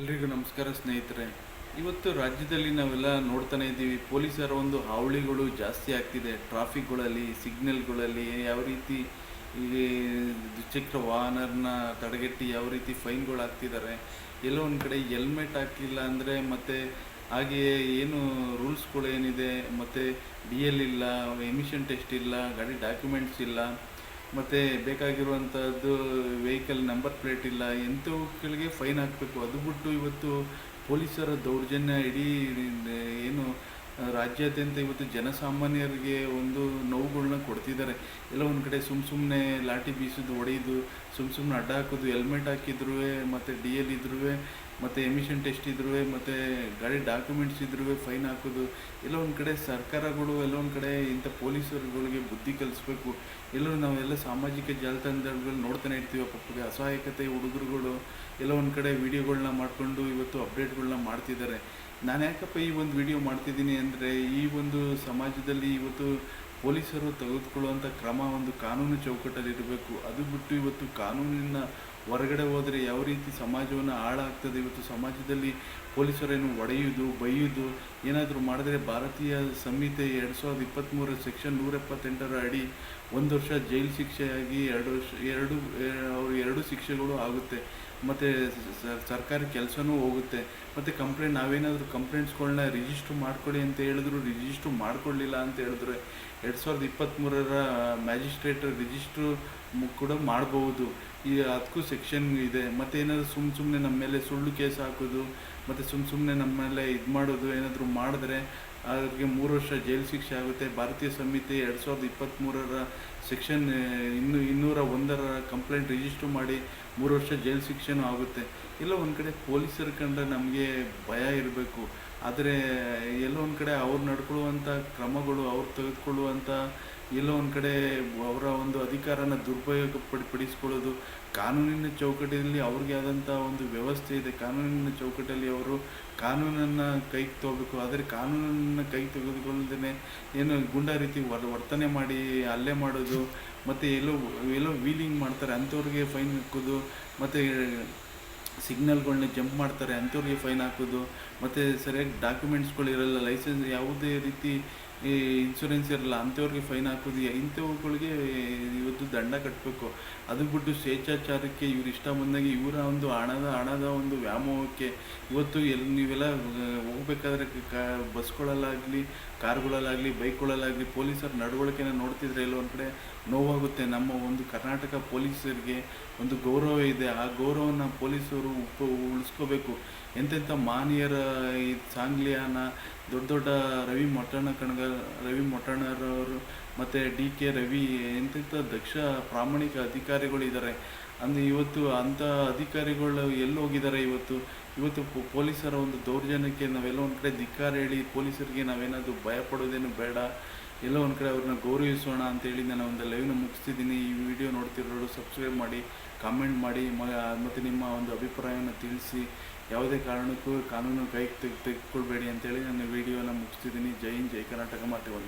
ಎಲ್ರಿಗೂ ನಮಸ್ಕಾರ ಸ್ನೇಹಿತರೆ. ಇವತ್ತು ರಾಜ್ಯದಲ್ಲಿ ನಾವೆಲ್ಲ ನೋಡ್ತಾನೆ ಇದ್ದೀವಿ. ಪೊಲೀಸರ ಒಂದು ಹಾವಳಿಗಳು ಜಾಸ್ತಿ ಆಗ್ತಿದೆ. ಟ್ರಾಫಿಕ್ಗಳಲ್ಲಿ, ಸಿಗ್ನಲ್ಗಳಲ್ಲಿ, ಯಾವ ರೀತಿ ಈ ದ್ವಿಚಕ್ರ ವಾಹನರನ್ನ ತಡೆಗಟ್ಟಿ ಯಾವ ರೀತಿ ಫೈನ್ಗಳು ಹಾಕ್ತಿದ್ದಾರೆ ಎಲ್ಲೋ ಒಂದು ಕಡೆ ಹೆಲ್ಮೆಟ್ ಹಾಕಿಲ್ಲ ಅಂದರೆ ಮತ್ತು ಹಾಗೆಯೇ ಏನು ರೂಲ್ಸ್ಗಳು ಏನಿದೆ ಮತ್ತು ಡಿ ಎಲ್ ಇಲ್ಲ, ಎಮಿಷನ್ ಟೆಸ್ಟ್ ಇಲ್ಲ, ಗಾಡಿ ಡಾಕ್ಯುಮೆಂಟ್ಸ್ ಇಲ್ಲ. ಮತ್ತು ಬೇಕಾಗಿರುವಂಥದ್ದು ವೆಹಿಕಲ್ ನಂಬರ್ ಪ್ಲೇಟ್ ಇಲ್ಲ, ಎಂಥವುಗಳಿಗೆ ಫೈನ್ ಹಾಕಬೇಕು. ಅದು ಬಿಟ್ಟು ಇವತ್ತು ಪೊಲೀಸರ ದೌರ್ಜನ್ಯ ಇಡೀ ಏನು ರಾಜ್ಯಾದ್ಯಂತ ಇವತ್ತು ಜನಸಾಮಾನ್ಯರಿಗೆ ಒಂದು ನೋವುಗಳನ್ನ ಕೊಡ್ತಿದ್ದಾರೆ. ಎಲ್ಲ ಒಂದು ಕಡೆ ಸುಮ್ಮ ಸುಮ್ಮನೆ ಲಾಠಿ ಬೀಸೋದು ಹೊಡೆಯೋದು ಸುಮ್ಮ ಸುಮ್ಮನೆ ಅಡ್ಡ ಹಾಕೋದು, ಹೆಲ್ಮೆಟ್ ಹಾಕಿದ್ರು ಮತ್ತು ಡಿ ಎಲ್ ಇದ್ರೂ ಮತ್ತು ಎಮಿಷನ್ ಟೆಸ್ಟ್ ಇದ್ರೂ ಮತ್ತು ಗಾಡಿ ಡಾಕ್ಯುಮೆಂಟ್ಸ್ ಇದ್ರೂ ಫೈನ್ ಹಾಕೋದು. ಎಲ್ಲ ಒಂದು ಕಡೆ ಸರ್ಕಾರಗಳು, ಎಲ್ಲ ಒಂದು ಕಡೆ ಇಂಥ ಪೊಲೀಸರುಗಳಿಗೆ ಬುದ್ಧಿ ಕಲಿಸ್ಬೇಕು. ಎಲ್ಲರೂ ನಾವೆಲ್ಲ ಸಾಮಾಜಿಕ ಜಾಲತಾಣಗಳು ನೋಡ್ತಾನೆ ಇರ್ತೀವಿ ಪಾಪ ಅಸಹಾಯಕತೆ ಹುಡುಗರುಗಳು. ಎಲ್ಲ ಒಂದು ಕಡೆ ವೀಡಿಯೋಗಳನ್ನ ಮಾಡಿಕೊಂಡು ಇವತ್ತು ಅಪ್ಡೇಟ್ಗಳನ್ನ ಮಾಡ್ತಿದ್ದಾರೆ. ನಾನು ಯಾಕಪ್ಪ ಈ ಒಂದು ವಿಡಿಯೋ ಮಾಡ್ತಿದ್ದೀನಿ ಅಂದರೆ ಈ ಒಂದು ಸಮಾಜದಲ್ಲಿ ಇವತ್ತು ಪೊಲೀಸರು ತೆಗೆದುಕೊಳ್ಳುವಂಥ ಕ್ರಮ ಒಂದು ಕಾನೂನು ಚೌಕಟ್ಟಲ್ಲಿ ಇರಬೇಕು ಅದು ಬಿಟ್ಟು ಇವತ್ತು ಕಾನೂನಿನ ಹೊರಗಡೆ ಹೋದರೆ ಯಾವ ರೀತಿ ಸಮಾಜವನ್ನು ಹಾಳಾಗ್ತದೆ? ಇವತ್ತು ಸಮಾಜದಲ್ಲಿ ಪೊಲೀಸರೇನು ಒಡೆಯುವುದು ಬೈಯುವುದು ಏನಾದರೂ ಮಾಡಿದ್ರೆ ಭಾರತೀಯ ಸಂಹಿತೆ ಎರಡು ಸಾವಿರದ ಇಪ್ಪತ್ತ್ಮೂರ ಸೆಕ್ಷನ್ ನೂರ ಎಪ್ಪತ್ತೆಂಟರ ಅಡಿ ಒಂದು ವರ್ಷ ಜೈಲು ಶಿಕ್ಷೆಯಾಗಿ ಎರಡು ವರ್ಷ, ಎರಡು, ಅವರು ಎರಡು ಶಿಕ್ಷೆಗಳು ಆಗುತ್ತೆ. ಮತ್ತು ಸರ್ಕಾರಿ ಕೆಲಸನೂ ಹೋಗುತ್ತೆ. ಮತ್ತು ಕಂಪ್ಲೇಂಟ್, ನಾವೇನಾದರೂ ಕಂಪ್ಲೇಂಟ್ಸ್ಗಳನ್ನ ರಿಜಿಸ್ಟ್ರ್ ಮಾಡ್ಕೊಳ್ಳಿ ಅಂತ ಹೇಳಿದ್ರು ರಿಜಿಸ್ಟ್ರ್ ಮಾಡ್ಕೊಳ್ಳಿಲ್ಲ ಅಂತ ಹೇಳಿದ್ರೆ ಎರಡು ಸಾವಿರದ ಇಪ್ಪತ್ತ್ಮೂರರ ಮ್ಯಾಜಿಸ್ಟ್ರೇಟ್ ರಿಜಿಸ್ಟ್ರು ಕೂಡ ಮಾಡಬಹುದು ಈ ಅದಕ್ಕೂ ಸೆಕ್ಷನ್ ಇದೆ. ಮತ್ತು ಏನಾದರೂ ಸುಮ್ಮ ಸುಮ್ಮನೆ ನಮ್ಮ ಮೇಲೆ ಸುಳ್ಳು ಕೇಸ್ ಹಾಕೋದು, ಮತ್ತು ಸುಮ್ಮ ಸುಮ್ಮನೆ ನಮ್ಮ ಮೇಲೆ ಇದು ಮಾಡೋದು ಏನಾದರೂ ಮಾಡಿದ್ರೆ ಅವ್ರಿಗೆ ಮೂರು ವರ್ಷ ಜೈಲು ಶಿಕ್ಷೆ ಆಗುತ್ತೆ. ಭಾರತೀಯ ಸಮಿತಿ ಎರಡು ಸಾವಿರದ ಇಪ್ಪತ್ತ್ಮೂರರ ಸೆಕ್ಷನ್ ಇನ್ನೂ ಇನ್ನೂರ ಒಂದರ ಕಂಪ್ಲೇಂಟ್ ರಿಜಿಸ್ಟರ್ ಮಾಡಿ ಮೂರು ವರ್ಷ ಜೈಲು ಶಿಕ್ಷೆನೂ ಆಗುತ್ತೆ. ಇಲ್ಲ, ಒಂದು ಕಡೆ ಪೊಲೀಸರ ಕಂಡ್ರೆ ನಮಗೆ ಭಯ ಇರಬೇಕು. ಆದರೆ ಎಲ್ಲೋ ಒಂದು ಕಡೆ ಅವ್ರು ನಡ್ಕೊಳ್ಳುವಂಥ ಕ್ರಮಗಳು, ಅವ್ರು ತೆಗೆದುಕೊಳ್ಳುವಂಥ ಎಲ್ಲೋ ಒಂದು ಕಡೆ ಅವರ ಒಂದು ಅಧಿಕಾರನ ದುರುಪಯೋಗ ಪಡಿ, ಪಡಿಸ್ಕೊಳ್ಳೋದು, ಕಾನೂನಿನ ಚೌಕಟ್ಟಿನಲ್ಲಿ ಅವ್ರಿಗೆ ಆದಂಥ ಒಂದು ವ್ಯವಸ್ಥೆ ಇದೆ. ಕಾನೂನಿನ ಚೌಕಟ್ಟಲ್ಲಿ ಅವರು ಕಾನೂನನ್ನು ಕೈಗೆ ತಗೋಬೇಕು. ಆದರೆ ಕಾನೂನನ್ನು ಕೈಗೆ ತೆಗೆದುಕೊಳ್ಳದೇ ಏನು ಗುಂಡಾ ರೀತಿ ವರ್, ವರ್ತನೆ ಮಾಡಿ ಹಲ್ಲೆ ಮಾಡೋದು, ಮತ್ತು ಎಲ್ಲೋ ಎಲ್ಲೋ ವೀಲಿಂಗ್ ಮಾಡ್ತಾರೆ. ಅಂಥವ್ರಿಗೆ ಫೈನ್ ಹಾಕೋದು, ಮತ್ತು ಸಿಗ್ನಲ್ಗಳನ್ನ ಜಂಪ್ ಮಾಡ್ತಾರೆ ಅಂಥವ್ರಿಗೆ ಫೈನ್ ಹಾಕೋದು ಮತ್ತು ಸರಿಯಾಗಿ ಡಾಕ್ಯುಮೆಂಟ್ಸ್ಗಳು ಇರಲ್ಲ ಲೈಸೆನ್ಸ್ ಯಾವುದೇ ರೀತಿ ಈ ಇನ್ಶೂರೆನ್ಸ್ ಇರಲ್ಲ ಅಂಥವ್ರಿಗೆ ಫೈನ್ ಹಾಕೋದು ಇಂಥವುಗಳಿಗೆ ಇವತ್ತು ದಂಡ ಕಟ್ಟಬೇಕು ಅದು ಬಿಟ್ಟು ಸ್ವೇಚ್ಛಾಚಾರಕ್ಕೆ ಇವ್ರು ಇಷ್ಟ ಬಂದಾಗ ಇವರ ಒಂದು ಹಣದ ಹಣದ ಒಂದು ವ್ಯಾಮೋಹಕ್ಕೆ ಇವತ್ತು ಎಲ್ಲಿ ನೀವೆಲ್ಲ ಹೋಗ್ಬೇಕಾದ್ರೆ ಕ ಬಸ್ಗಳಲ್ಲಾಗಲಿ, ಕಾರ್ಗಳಲ್ಲಾಗಲಿ, ಬೈಕ್ಗಳಲ್ಲಾಗಲಿ ಪೊಲೀಸರ ನಡವಳಿಕೆನ ನೋಡ್ತಿದ್ರೆ ಒಂದು ಕಡೆ ನೋವಾಗುತ್ತೆ. ನಮ್ಮ ಒಂದು ಕರ್ನಾಟಕ ಪೊಲೀಸರಿಗೆ ಒಂದು ಗೌರವ ಇದೆ. ಆ ಗೌರವನ ಪೊಲೀಸರು ಉಪ, ಉಳಿಸ್ಕೋಬೇಕು. ಎಂತೆಂಥ ಮಾನ್ಯರ ಈ ಸಾಂಗ್ಲಿಯಾನ ದೊಡ್ಡ ದೊಡ್ಡ ರವಿ ಮೊಟ್ಟಣ್ಣ ಕಣಗ ರವಿ ಮೊಟ್ಟಣ್ಣರವರು ಮತ್ತು ಡಿ ಕೆ ರವಿ ಎಂತಿಂಥ ದಕ್ಷ ಪ್ರಾಮಾಣಿಕ ಅಧಿಕಾರಿಗಳು ಇದ್ದಾರೆ ಅಂದರೆ ಇವತ್ತು ಅಂಥ ಅಧಿಕಾರಿಗಳು ಎಲ್ಲಿ ಹೋಗಿದ್ದಾರೆ ಇವತ್ತು? ಇವತ್ತು ಪೊಲೀಸರ ಒಂದು ದೌರ್ಜನ್ಯಕ್ಕೆ ನಾವೆಲ್ಲ ಒಂದು ಕಡೆ ಧಿಕ್ಕಾರ ಹೇಳಿ ಪೊಲೀಸರಿಗೆ ನಾವೇನಾದರೂ ಭಯ ಪಡೋದೇನು ಬೇಡ? ಎಲ್ಲೋ ಒಂದು ಕಡೆ ಅವ್ರನ್ನ ಗೌರವಿಸೋಣ ಅಂತೇಳಿ ನಾನು ಒಂದು ಲೈವ್ನ ಮುಗಿಸ್ತಿದ್ದೀನಿ. ಈ ವಿಡಿಯೋ ನೋಡ್ತಿರೋರು ಸಬ್ಸ್ಕ್ರೈಬ್ ಮಾಡಿ ಕಾಮೆಂಟ್ ಮಾಡಿ ಮತ್ತು ನಿಮ್ಮ ಒಂದು ಅಭಿಪ್ರಾಯವನ್ನು ತಿಳಿಸಿ. ಯಾವುದೇ ಕಾರಣಕ್ಕೂ ಕಾನೂನು ಕೈಗೆ ತೆಗೆ, ತೆಗೆದುಕೊಳ್ಬೇಡಿ ಅಂತೇಳಿ ನಾನು ವಿಡಿಯೋನ ಮುಗಿಸ್ತಿದ್ದೀನಿ. ಜೈ ಹಿಂದ್, ಜೈ ಕರ್ನಾಟಕ ಮಾತೆ ಒಂದೇ.